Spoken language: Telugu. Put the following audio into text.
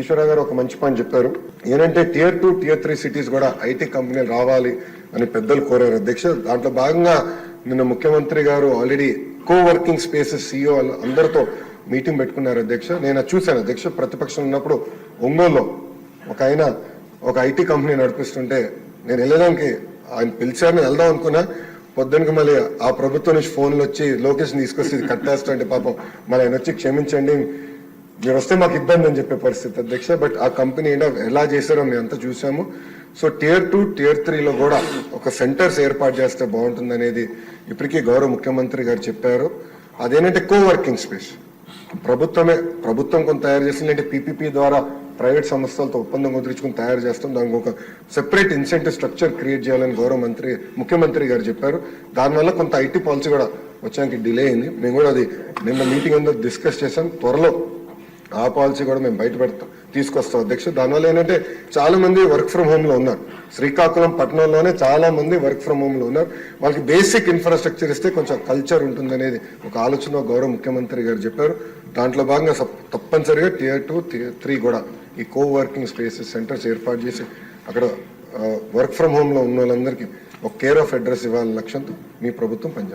ఈశ్వర గారు ఒక మంచి పని చెప్పారు. ఏంటంటే tier two tier three cities కూడా ఐటీ కంపెనీలు రావాలి అని పెద్దలు కోరారు. అధ్యక్ష దాంట్లో భాగంగా నిన్న ముఖ్యమంత్రి గారు already co working spaces CEO అందరితో మీటింగ్ పెట్టుకున్నారు అధ్యక్ష. నేను చూశాను. అధ్యక్ష ప్రతిపక్షం ఉన్నప్పుడు ఒంగోలులో ఒక ఆయన ఒక ఐటీ కంపెనీ నడిపిస్తుంటే నేను వెళ్ళడానికి ఆయన పిలిచారని వెళ్దాం అనుకున్నా. పొద్దునకి మళ్ళీ ఆ ప్రభుత్వం నుంచి ఫోన్లు వచ్చి లొకేషన్ తీసుకొచ్చి కట్టేస్తా కట్టేస్తుంటే పాపం మళ్ళీ ఆయన వచ్చి క్షమించండి మీరు వస్తే మాకు ఇబ్బంది అని చెప్పే పరిస్థితి అధ్యక్ష బట్ ఆ కంపెనీ ఏంటో ఎలా చేశారో మేము అంతా చూసాము సో టియర్ టూ టియర్ త్రీలో కూడా ఒక సెంటర్స్ ఏర్పాటు చేస్తే బాగుంటుంది అనేది ఇప్పటికీ గౌరవ ముఖ్యమంత్రి గారు చెప్పారు. అదేంటంటే కో వర్కింగ్ స్పేస్ ప్రభుత్వమే ప్రభుత్వం కొంత తయారు చేస్తుంది అంటే పీపీపీ ద్వారా ప్రైవేట్ సంస్థలతో ఒప్పందం కుదిరించుకుని తయారు చేస్తాం. దానికి ఒక సెపరేట్ ఇన్సెంటివ్ స్ట్రక్చర్ క్రియేట్ చేయాలని గౌరవ మంత్రి ముఖ్యమంత్రి గారు చెప్పారు. దానివల్ల కొంత ఐటీ పాలసీ కూడా వచ్చానికి డిలే అయింది. మేము కూడా అది నిన్న మీటింగ్ అందరూ డిస్కస్ చేసాం త్వరలో ఆ పాలసీ కూడా మేము బయట పెడతాం. తీసుకొస్తాం అధ్యక్ష. దానివల్ల ఏంటంటే చాలా మంది వర్క్ ఫ్రమ్ హోమ్లో ఉన్నారు. శ్రీకాకుళం పట్టణంలోనే చాలా మంది వర్క్ ఫ్రమ్ హోమ్లో ఉన్నారు. వాళ్ళకి బేసిక్ ఇన్ఫ్రాస్ట్రక్చర్ ఇస్తే కొంచెం కల్చర్ ఉంటుందనేది ఒక ఆలోచన గౌరవ ముఖ్యమంత్రి గారు చెప్పారు. దాంట్లో భాగంగా తప్పనిసరిగా టియర్ టూ త్రీ కూడా ఈ కో వర్కింగ్ స్పేసెస్ సెంటర్స్ ఏర్పాటు చేసి అక్కడ వర్క్ ఫ్రమ్ హోమ్లో ఉన్న వాళ్ళందరికీ ఒక కేర్ ఆఫ్ అడ్రస్ ఇవ్వాలనే లక్ష్యంతో మీ ప్రభుత్వం పనిచేస్తుంది.